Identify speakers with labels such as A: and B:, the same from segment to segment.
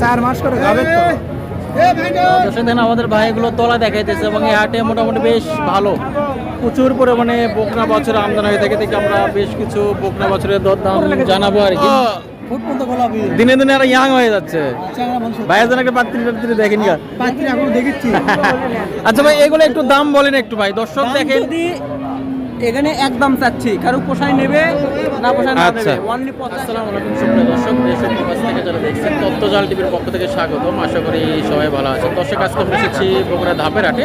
A: চার মাস করে গাবের তো।
B: দেখেন আমাদের ভাইগুলো তলা দেখাইতেছে এবং এই হাটে মোটামুটি বেশ ভালো। প্রচুর পরিমাণে বকনা বছর আমদানি হয়ে থাকে থেকে আমরা বেশ কিছু বকনা বছরের দরদাম জানাব আর কি। দিনে দিনে আর ইয়াং হয়ে যাচ্ছে।
A: চ্যাংড়া মাংস
B: একটা পাত্রী দেখেন
A: পাত্রী এখন দেখেছি।
B: আচ্ছা ভাই এগুলো একটু দাম বলেন একটু ভাই। দর্শক দেখেন
C: এখানে একদম চাচ্ছি কারও পোষায় নেবে না পোষায় না
B: আচ্ছা।
C: নেবে অনলি পঞ্চাশ
B: আসসালামু আলাইকুম সুপ্রিয় দর্শক দেশ ও প্রবাস থেকে যারা দেখছেন তত্ত্বজাল টিভির পক্ষ থেকে স্বাগতম। আশা করি সবাই ভালো আছেন। দর্শক আজকে আমরা এসেছি বগুড়া ধাপের হাটে।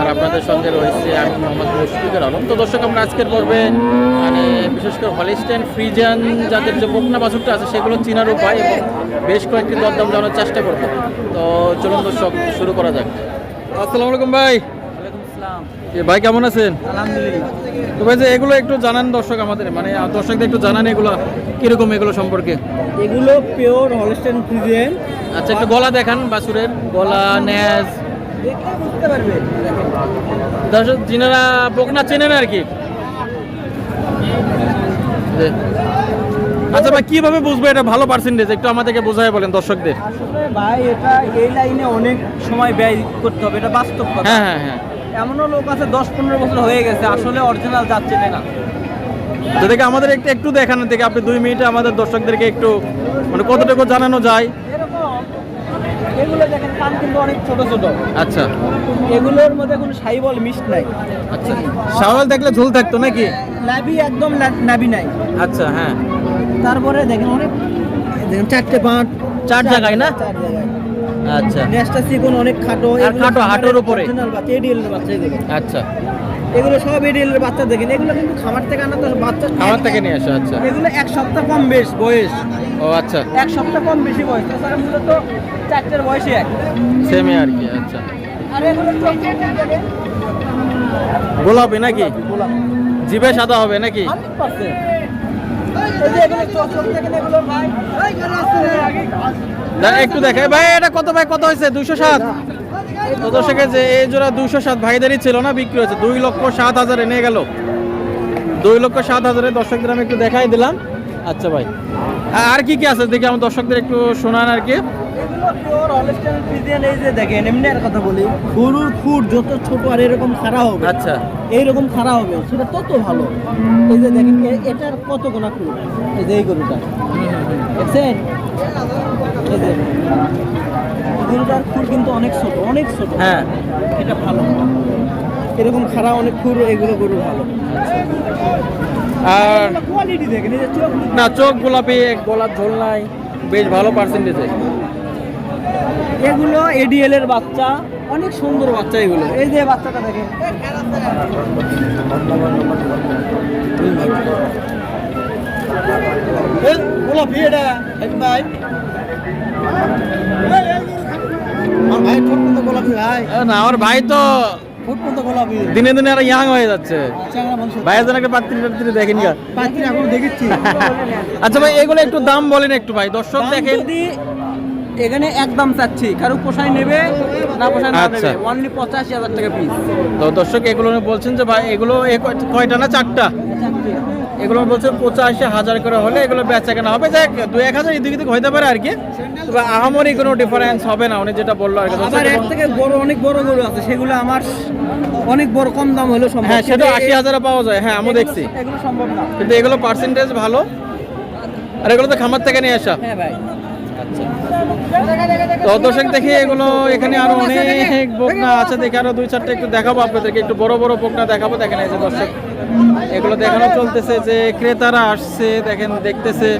B: আর আপনাদের সঙ্গে রয়েছে আমি মোহাম্মদ মুশফিকুর আলম। তো দর্শক আমরা আজকের পর্বে মানে বিশেষ করে হলিস্টেন ফ্রিজান যাদের যে বকনা বাছুরটা আছে সেগুলো চিনার উপায় এবং বেশ কয়েকটি দরদাম জানার চেষ্টা করব। তো চলুন দর্শক শুরু করা যাক। আসসালামু আলাইকুম ভাই। ভাই কেমন আছেন?
C: আলহামদুলিল্লাহ।
B: তো ভাই যে এগুলো একটু জানান দর্শক আমাদের মানে দর্শকদের একটু জানান এগুলো কীরকম এগুলো সম্পর্কে?
C: এগুলো পিওর হলস্টেন ফ্রিজেন
B: আচ্ছা একটু গলা দেখান বাছুরের গলা ন্যাজ।
C: বুঝতে পারবে।
B: দর্শক যিনারা বকনা চেনেন আর কি। আচ্ছা ভাই কীভাবে বুঝব এটা? ভালো পার্সেন্টেজ একটু আমাদেরকে বোঝায় বলেন দর্শকদের।
C: আসলে ভাই এটা এই লাইনে অনেক সময় ব্যয় করতে হবে এটা বাস্তব কথা।
B: হ্যাঁ হ্যাঁ হ্যাঁ।
C: এমনও লোক আছে দশ পনেরো বছর হয়ে গেছে আসলে অরিজিনাল যাচ্ছে না।
B: দেখে আমাদের একটু একটু দেখানো থেকে আপনি দুই মিনিটে আমাদের দর্শকদেরকে একটু মানে কতটুকু জানানো যায়?
C: এগুলো দেখেন কান কিন্তু অনেক ছোট ছোট।
B: আচ্ছা।
C: এগুলোর মধ্যে কোনো সাইবল মিষ্ট নাই।
B: আচ্ছা। দেখলে ঝোল থাকতো নাকি?
C: নাবি একদম নাবি নাই।
B: আচ্ছা হ্যাঁ।
C: তারপরে দেখেন অনেক দেখেন চারটে পাঁচ
B: চার জায়গায় না?
C: চার জায়গায়।
B: আচ্ছা।
C: নেস্টা সিগুন অনেক খাটো
B: আর খাটো হাটোর উপরে?
C: বাচ্চা এডিএল এর বাচ্চা দেখেন।
B: আচ্ছা।
C: এগুলো সব এডিএল এর বাচ্চা দেখেন। এগুলো কিন্তু খামার থেকে আনা তো বাচ্চা
B: খামার থেকে নিয়ে আসা আচ্ছা।
C: এগুলো এক সপ্তাহ কম বেশ বয়স।
B: ও আচ্ছা।
C: এক সপ্তাহ কম বেশি বয়স। তাছাড়া মূলত চারটার বয়সে এক।
B: সেমি আর কি আচ্ছা।
C: আর এগুলো
B: গোলাপি নাকি? গোলাপ জিভে সাদা হবে নাকি? 100% একটু দেখে ভাই, এটা কত ভাই? কত হয়েছে? দুইশো সাত। তো দর্শকে যে, এই জোড়া দুইশো সাত ভাইদারি ছিল না, বিক্রি হয়েছে। দুই লক্ষ সাত হাজারে নিয়ে গেল। দুই লক্ষ সাত হাজারে দর্শকদের আমি একটু দেখাই দিলাম। আচ্ছা ভাই। আর কি কি আছে? দেখি আমার দর্শকদের একটু শোনান আর কি।
C: এগুলো পিওর হলস্টাইন ফ্রিজিয়ান এই যে দেখেন এমনি আর কথা বলি। গরুর যত ছোট আর এরকম খাড়া হবে
B: আচ্ছা।
C: এইরকম খাড়া হবে সেটা তত ভালো। এই যে দেখেন এ- এটার কত গোনা খুর? এই যে এই গরুটা। দেখছেন? এই যে। গরুটার কিন্তু অনেক ছোট অনেক ছোট।
B: হ্যাঁ।
C: এটা ভালো। এরকম খাড়া অনেক খুর এগুলো গরু ভালো।
B: আর
C: কোয়ালিটি দেখেন চোখ
B: না চোখ গোলাপি গলার ঝোল নাই। বেশ ভালো পার্সেন্টেজে
C: এগুলো এডিএল এর বাচ্চা অনেক সুন্দর বাচ্চা এগুলো। এই যে বাচ্চাটা দেখেন। ভাই।
B: না আমার ভাই তো দিনে দিনে আর ইয়াং হয়ে যাচ্ছে।
A: চ্যাংড়া মাংস
B: ভাইয়ের জন্য একটা পাত্রী টাত্রী দেখেন।
A: পাত্রী এখন দেখেছি।
B: আচ্ছা ভাই এগুলো একটু দাম বলেন একটু ভাই। দর্শক দেখেন।
C: এখানে একদম চাচ্ছি কারও পোষায় নেবে না পোষায় না
B: আচ্ছা।
C: নেবে। অনলি পঁচাশি হাজার টাকা পিস
B: তো দর্শক এগুলো বলছেন যে ভাই এগুলো কয়টা না চারটা? এগুলো বলছে পঁচাশি হাজার করে হলে এগুলো বেচা কেনা হবে। যাক দু এক হাজার এদিক এদিক হইতে পারে আর কি। তবে আহামরি কোনো ডিফারেন্স হবে না উনি যেটা বলল আর কি।
C: এর
B: এবং-
C: থেকে বড় অনেক বড় গরু আছে সেগুলো আমার অনেক বড় কম দাম হলো সম্ভব।
B: হ্যাঁ সেটা আশি
C: এই-
B: হাজারে পাওয়া যায়। হ্যাঁ আমি দেখছি।
C: এগুলো সম্ভব না।
B: কিন্তু এগুলো পার্সেন্টেজ ভালো। আর এগুলো তো খামার থেকে নিয়ে আসা।
C: হ্যাঁ ভাই।
B: তো দর্শক দেখি, এগুলো এখানে আরও অনেক বকনা আছে, দেখে আরও দুই চারটে একটু দেখাবো আপনাদেরকে, একটু বড় বড় বকনা দেখাবো। দেখেন এই যে দর্শক, এগুলো দেখানো চলতেছে যে ক্রেতারা আসছে, দেখেন, দেখতেছে,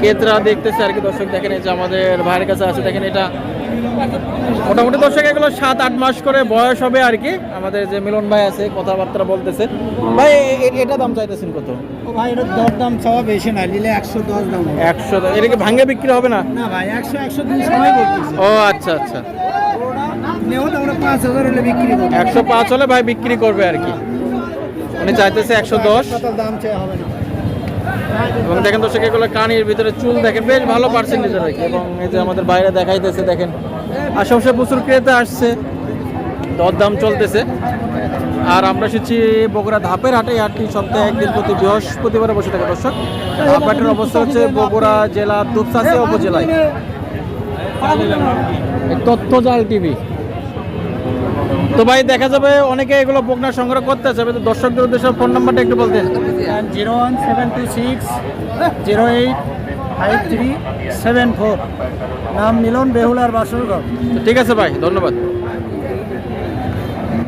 B: ক্রেতারা দেখতেছে আর কি দর্শক, দেখেন এই যে আমাদের ভাইয়ের কাছে আছে, দেখেন এটা মোটামুটি দর্শক এগুলো সাত আট মাস করে বয়স হবে আর কি। আমাদের যে মিলন ভাই আছে কথাবার্তা বলতেছে। ভাই এটা দাম চাইতেছেন কত?
A: ভাই দর দাম চাওয়া বেশি না নিলে একশো দশ দাম
B: একশো এটা কি ভাঙ্গে বিক্রি হবে না?
A: না ভাই একশো একশো দিন সময়
B: ও আচ্ছা আচ্ছা। একশো পাঁচ হলে ভাই বিক্রি করবে আর কি। উনি চাইতেছে একশো দশ।
A: দাম চেয়ে হবে না।
B: এবং দেখেন দর্শক এগুলো কানির ভিতরে চুল দেখেন বেশ ভালো পার্সেন্টেজ কি এবং এই যে আমাদের বাইরে দেখাইতেছে দেখেন আশেপাশে প্রচুর ক্রেতা আসছে দরদাম চলতেছে। আর আমরা এসেছি বগুড়া ধাপের হাটে হাটটি সপ্তাহে একদিন প্রতি বৃহস্পতিবারে বসে থাকে দর্শক। ধাপ হাটের অবস্থা হচ্ছে বগুড়া জেলা দুপচাচিয়া উপজেলায়। তথ্য জাল টিভি। তো ভাই দেখা যাবে অনেকে এগুলো বকনা সংগ্রহ করতে চাবে তো দর্শকদের উদ্দেশ্যে ফোন নাম্বারটা একটু বলতেন।
A: Zero one seven six eight five seven নাম মিলন বেহুলার বাসুরগড়
B: ঠিক আছে ভাই, ধন্যবাদ।